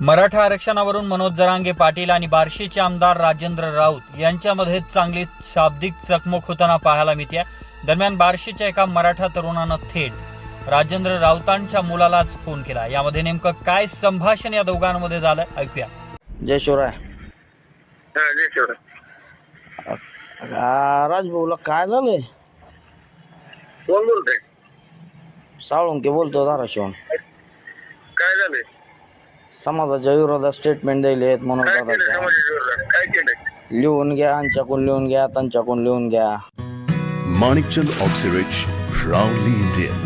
मराठा आरक्षणावरून मनोज जरांगे पाटील आणि बार्शीचे आमदार राजेंद्र राऊत यांच्यामध्ये चांगली शाब्दिक चकमक होताना पाहायला मिळते दरम्यान बार्शीच्या एका मराठा तरुणानं थेट राजेंद्र राऊतांच्या मुलालाच फोन केला. यामध्ये नेमकं काय संभाषण या दोघांमध्ये झालं? ऐकूया. जय शिवराय. हा जय शिवराय. राजभाऊला काय झालंय? कोण बोलतोय? साळुंके बोलतो धाराशिवून काय झालंय? समाजाच्या विरोधात स्टेटमेंट दिले आहेत म्हणून काय केलं दादाच्या. समाजाच्या विरोधात? काय केलंय? लिहून घ्या आमच्याकडून लिहून घ्या त्यांच्याकडून लिहून घ्या. Manikchand Oxyrich, proudly Indian.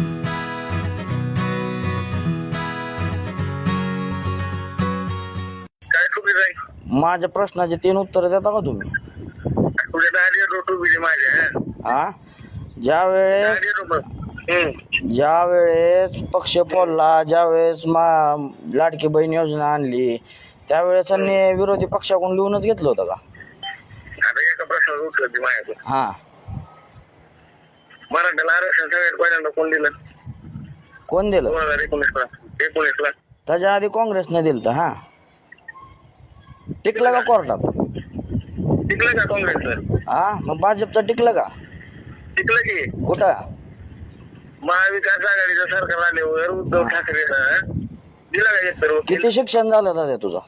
काय चुकीचं आहे माझ्या प्रश्नाचे तीन उत्तर देता का तुम्ही? तुझ्या दारी रोटू बिली माझ्या हा? ज्या वेळेस रोटू. ज्या वेळेस पक्ष फोडला ज्या वेळेस मा लाडकी बहीण योजना आणली त्यावेळेस त्यांनी विरोधी पक्षाकडून लिहूनच घेतलं होतं का? आता एका प्रश्नाचं उत्तर दे माझ्याकडे. हा. मराठ्याला आरक्षण सगळ्यात पहिल्यांदा कोण दिलं? कोण दिलं? दोन हजार एकोणीसला एकोणीसला त्याच्या आधी काँग्रेसने दिलं तर हा. टिकलं का कोर्टात? टिकलं का काँग्रेसचं? हा मग भाजपचं टिकलं का? टिकलं की. कुठं? महाविकास आघाडीचं सरकार आल्यावर उद्धव ठाकरेनं दिलं का एक किती शिक्षण झालं दादा तुझं?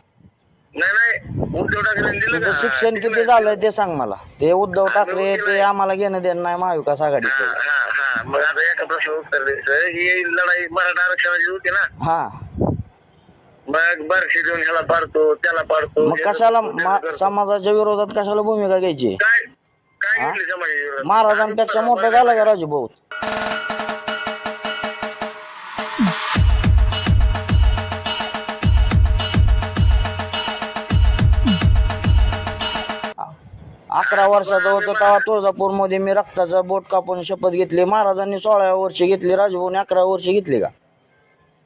नाही नाही. उद्धव ठाकरेनं दिलं तुझं का? शिक्षण किती. झालंय ते सांग मला. ते उद्धव ठाकरे ते आम्हाला घेणं देणं नाही महाविकास आघाडीचं. हा हा मग आता एका प्रश्न उत्तर द्यायचं. ही लढाई मराठा आरक्षणाची होती ना? हा. मग बारशी देऊन ह्याला पाडतो त्याला पाडतो. मग कशाला मा- समाजाच्या विरोधात कशाला भूमिका घ्यायची? काय काय? घेतली समाजाची विरोधात? महाराजांपेक्षा मोठं झालं का राजू अकरा वर्षाचा होतो तेव्हा तुळजापूरमध्ये मी रक्ताचा बोट कापून शपथ घेतली. महाराजांनी सोळाव्या वर्षी घेतली. राजभाऊने अकरा वर्षी घेतली का?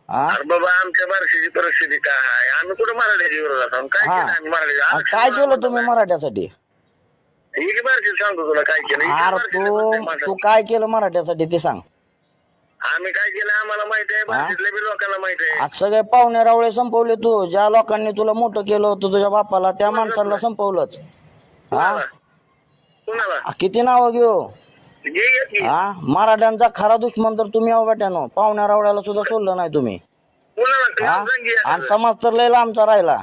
हा अरे बाबा आमच्या बारशीची परिस्थिती काय आहे? आम्ही कुठं मराठ्याच्या विरोधात आहोत? काय हा. केलं आम्ही मराठ्याच्या? तुम्ही मराठ्यासाठी? की बारशी सांगतो तुला काय केलं? की अरे बारशीचं तू प्रत्येक माणसाचं. तू काय केलं मराठ्यासाठी ते सांग. आम्ही काय केलं? आम्हाला माहिती आहे बारशीतल्या बी लोकांना माहिती आहे. आज सगळे पाहुणे रावळे संपवले तू. ज्या लोकांनी तुला मोठं केलं होतं तुझ्या बापाला त्या माणसाला संपवलंच. हा कुणाला? किती नावं घेऊ? घे घे की. हा मराठ्यांचा खरा दुश्मन तर तुम्ही आहो बेट्यानो. पाहुण्या रावळ्याला सुद्धा सोडलं नाही तुम्ही. कुणाला हा नाव सांग की आणि एखादं. समाज तर लय लांबचा राहिला.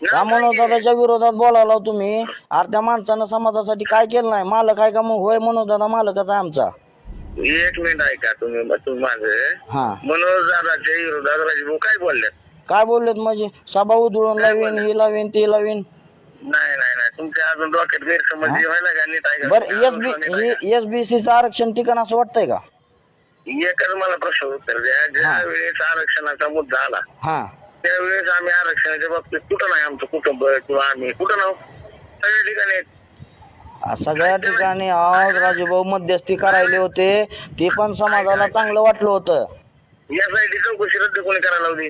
त्या नाव सांग की. मनोजदादाच्या विरोधात बोलावला तुम्ही. अरे त्या माणसानं समाजासाठी काय केलं नाही? मालक आहे का मग? होय मनोजदादा मालकच आहे आमचा. एक मिनिट ऐका तुम्ही तुम्ही माझं हा. मनोज दादाच्या विरोधात राजभाऊ काय बोलले काय बोललेत म्हणजे? सभा उधळून लावीन ही लावीन ती लावीन. नाही नाही नाही. तुमच्या अजून डोक्यात गैरसमज व्हायला का? नीट ऐका बर अजून नीट ऐका. एसबी एसबीसीचं आरक्षण ठिकाण असं वाटतंय का? एकच मला प्रश्न उत्तर द्या. ज्या वेळेस आरक्षणाचा मुद्दा आला हा. त्यावेळेस आम्ही आरक्षणाच्या बाबतीत कुठं नाही? आमचं कुटुंब किंवा आम्ही कुठं नाव? सगळ्या ठिकाणी आहेत. आ, सगळ्या ठिकाणी आज राजूभाऊ मध्यस्थी करायले होते. ते पण समाजाला चांगलं वाटलं होतं. यासाठी चौकशी रद्द कोणी करायला लावली?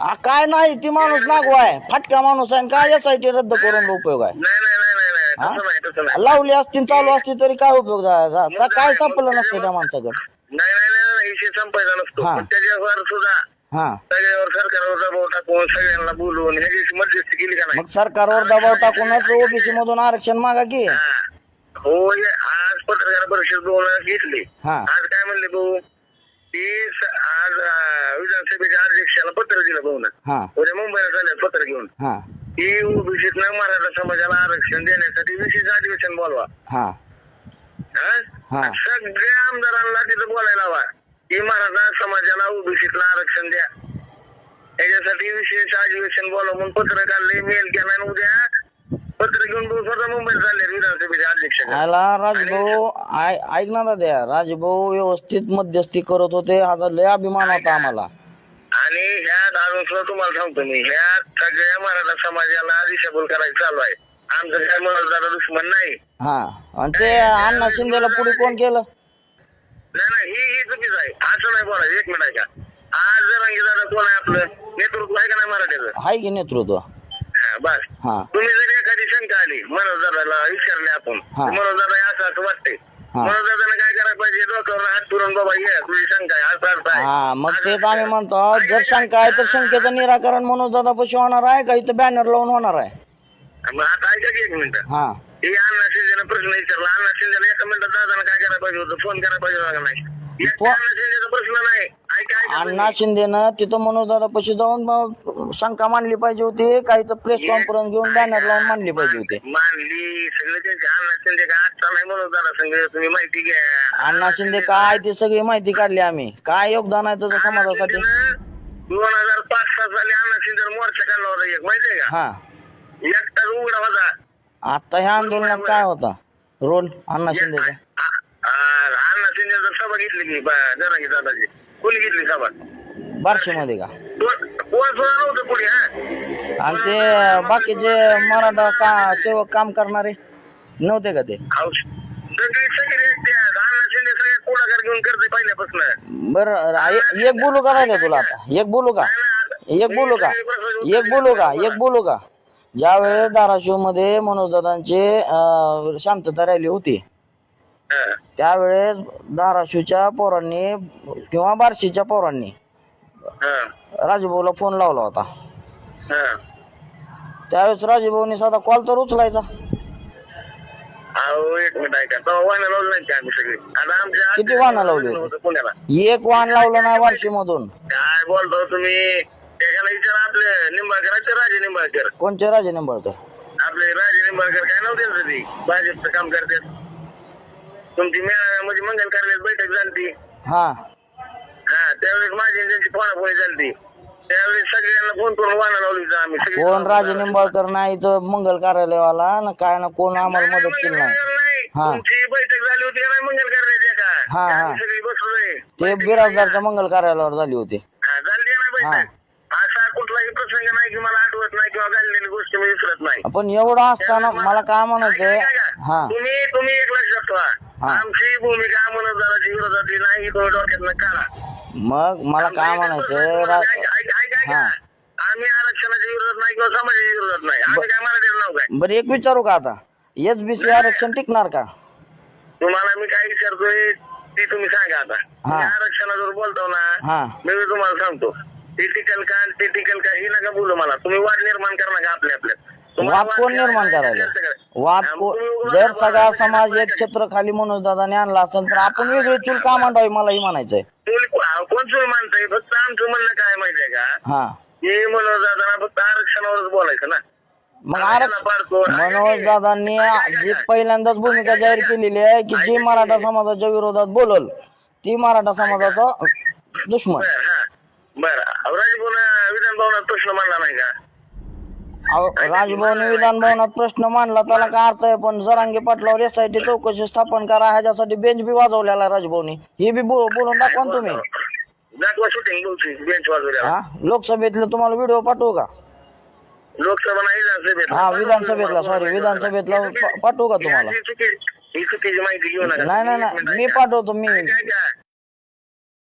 आ, काय नाही ती माणूस नागवाय. फाटका माणूस आहे आणि काय यासाठी रद्द करून उपयोग आहे? नाही नाही नाही नाही नाही? तसं नाही तसं नाही. लावली असती चालू असती तरी काय उपयोग झा- झा- झा- काय सापडलं नसतं त्या माणसाकडे? नाही नाही नाही नाही विषय संपायचा नसतो. हा. पण त्याच्यावर सुद्धा हा. सगळ्यावर सरकारवर दबाव टाकून सगळ्यांना मध्यस्थी केली का नाही? मग सरकारवर दबाव टाकूनच ओबीसी मधून आरक्षण मागा की. हा. हो हे आज पत्रकार परिषद दोन वेळा घेतली. हा. आज काय म्हणले भाऊ? स- आज अं, विधानसभेच्या अध्यक्षाला पत्र दिलं भाऊ ना हा. उद्या मुंबईला चालले पत्र घेऊन. हा. की ओबीसीत मराठा समाजाला आरक्षण देण्यासाठी विशेष अधिवेशन बोलवा. सगळ्या आमदारांना तिथं बोलायला हवा. की मराठा समाजाला ओबीसीतलं आरक्षण द्या. त्याच्यासाठी विशेष अधिवेशन बोलवा म्हणून पत्र काढले मेल केला आणि उद्या पत्र घेऊन स्वतः मुंबईला चालले विधानसभेच्या अध्यक्ष. आला राजभाऊ ऐक ना दाद्या राजभाऊ व्यवस्थित मध्यस्थी करत होते. हा लय अभिमान होता आम्हाला. आणि अजून सुद्धा तुम्हाला सांगतो मी ह्यात सगळ्या मराठा समाजाला दिशाभूल करायचं चालू आहे. आमचं काय मनोजदादा दुश्मन नाही. हा आणि ते अण्णा शिंदेला पुढे कोण केलं नाही नाही ही ही चुकीचं आहे. असं नाही बोलायचं. एक मिनिट ऐका. आज जरांगी दादा कोण आहे आपलं? नेतृत्व आहे का नाही मराठ्याचं? हाय की नेतृत्व? हा, बस. हा. तुम्ही जर एखादी शंका आली मनोज दादाला विचारले आपण हा. मनोज दादा असं असं वाटतंय. काय करायला पाहिजे? डोक्यावर हात फिरून बाबा ये तुझी शंका आहे असं असं आहे. हा मग तेच आम्ही म्हणतो जर शंका आहे तर शंकेचं निराकरण म्हणून दादा पशी होणार आहे का? इथं बॅनर लावून होणार आहे. मग आता ऐका की एक मिनिट. हा. हे अण्णा शिंदेने प्रश्न विचारला. अण्णा शिंदेला एका मिनिटात दादाला काय करायला पाहिजे होतं? फोन करायला पाहिजे होता का नाही? एक फो- अण्णा शिंदेचा प्रश्न नाही. अण्णा शिंदेनं तिथं मनोज दादा पशी जाऊन मग शंका मांडली पाहिजे होती. काही तर प्रेस कॉन्फरन्स घेऊन बॅनर लावून मांडली पाहिजे होती. सगळे अण्णा शिंदे काय आजचा नाही म्हणून दादा संघ तुम्ही माहिती घ्या. अण्णा शिंदे काय ती सगळी माहिती काढली आम्ही. काय योगदान आहे त्याचं समाजासाठी? दोन हजार पाच सात साली अण्णा शिंदे मोर्चा काढला होता एक माहितीये का? हा. एकटाच उघडा होता. आता ह्या आंदोलनात काय होता? रोल अण्णा शिंदेचा? अण्णा शिंदेचा सभा घेतली की जरांगी दादाची. कोणी घेतली सभा बार्शीमध्ये का? कोण कोण सुद्धा नव्हतं पुढे हा? आणि ते बाकीचे मराठा का सेवक काम करणारे नव्हते का ते? अहो, सगळी सगळी एकटी आहेत. अण्णा शिंदे सगळे पुढाकार घेऊन करते पहिल्यापासून. बर एक बोलू का राहिलं तुला आता? एक बोलू का? एक बोलू का? एक बोलू का? एक बोलू. का? ज्यावेळेस धाराशिवमध्ये मनोजदादांचे शांतता रॅली होती त्यावेळेस धाराशिवच्या पोरांनी किंवा बार्शीच्या पोरांनी राजभाऊला फोन लावला होता. त्यावेळेस राजभाऊनी साधा कॉल तर उचलायचा. अहो एक मिनिट ऐका. तेव्हा वाहनं लावलं नाही का आम्ही सगळी? आता आमच्या किती वाहनं लावली? होती? होतं पुण्याला. एक वाहन लावलं नाही बार्शी मधून काय बोलतो तुम्ही? त्याच्याला विचार आपले निंबाळकरांचे राजे निंबाळकर? कोणचे राजे निंबाळकर? आपले राजे निंबाळकर काय नव्हते ना ती? भाजपचं काम करतात. तुमची मेळाव्यामध्ये मंगल कार्यालयात बैठक झाली हा. हा त्यावेळेस माझी आणि त्यांची फोनाफोनी झाली त्यावेळेस सगळ्यांना फोन करून वाहनं लावली आम्ही. सगळी कोण राजे निंबाळकर नाही तर मंगल कार्यालयवाला. ना काय ना कोण आम्हाला मदत केली नाही. हा. तुमची बैठक झाली होती का नाही मंगल कार्यालयात हा, का हा. आम्ही सगळी बसलोय ते बिराजदारच्या मंगल कार्यालयावर झाली होती. हा, झाली ना बैठक. असा कुठलाही प्रसंग नाही की मला आठवत नाही किंवा घडलेली गोष्ट मी विसरत नाही. पण एवढं असताना मला काय म्हणायचंय. हा. तुम्ही तुम्ही एक लक्षात ठेवा. हा. आमची भूमिका मनोदराची विरोधातली नाही तुम्ही डोक्यात काढा. मग मला काय रा-. हा. आम्ही आरक्षणाच्या विरोधात नाही किंवा समाजाच्या विरोधात नाही. आम्ही काय मराठीचं नाव काय? बरं एक विचारू का आता? एस बी सी आरक्षण टिकणार का? तुम्हाला मी काय विचारतोय ते तुम्ही सांगा आता. तुम्ही आरक्षणावर बोलतो ना हा. मी तुम्हाला सांगतो. ते टिकल का ते टिकल का ही नका बोलू मला. तुम्ही वाद निर्माण करा नका आपल्या आपल्यात. वाद कोण निर्माण करायला. वाद हा, जर सगळा समाज. एक छत्र खाली मनोजदादाने आणला असेल तर आपण वेगळी चूल का मांडावी मलाही म्हणायचंय. तुम्ही को- अहो, कोण तुम्ही मानताय फक्त आमचं म्हणणं काय माहितीये का? हा. की मनोज दादा फक्त आरक्षणावरच बोलायचं ना. मग. मनोज दादांनी जी पहिल्यांदाच भूमिका जाहीर केलेली आहे की जी मराठा समाजाच्या विरोधात बोलल ती मराठा समाजाचा दुश्मन. बरं हा. विधान भवनात प्रश्न मांडला नाही का? राजभवनी विधान भवनात प्रश्न मांडला त्याला काय अर्थ आहे? पण जरांगे पाटलावर एसआयटी चौकशी स्थापन करा ह्याच्यासाठी बेंच बी वाजवलेला राजभवनी. हे बी बोलून दाखवा ना तुम्ही. दाखवा शूटिंग बोलतोय बेंच वाजवल्या हा? लोकसभेतले तुम्हाला व्हिडिओ पाठवू का? लोकसभा नाही विधानसभेत हा विधानसभेतला सॉरी विधानसभेतला पा- पाठवू का तुम्हाला? ही चुकी- ही चुकीची माहिती घेऊ नका. नाही नाही नाही मी पाठवतो मी काय काय?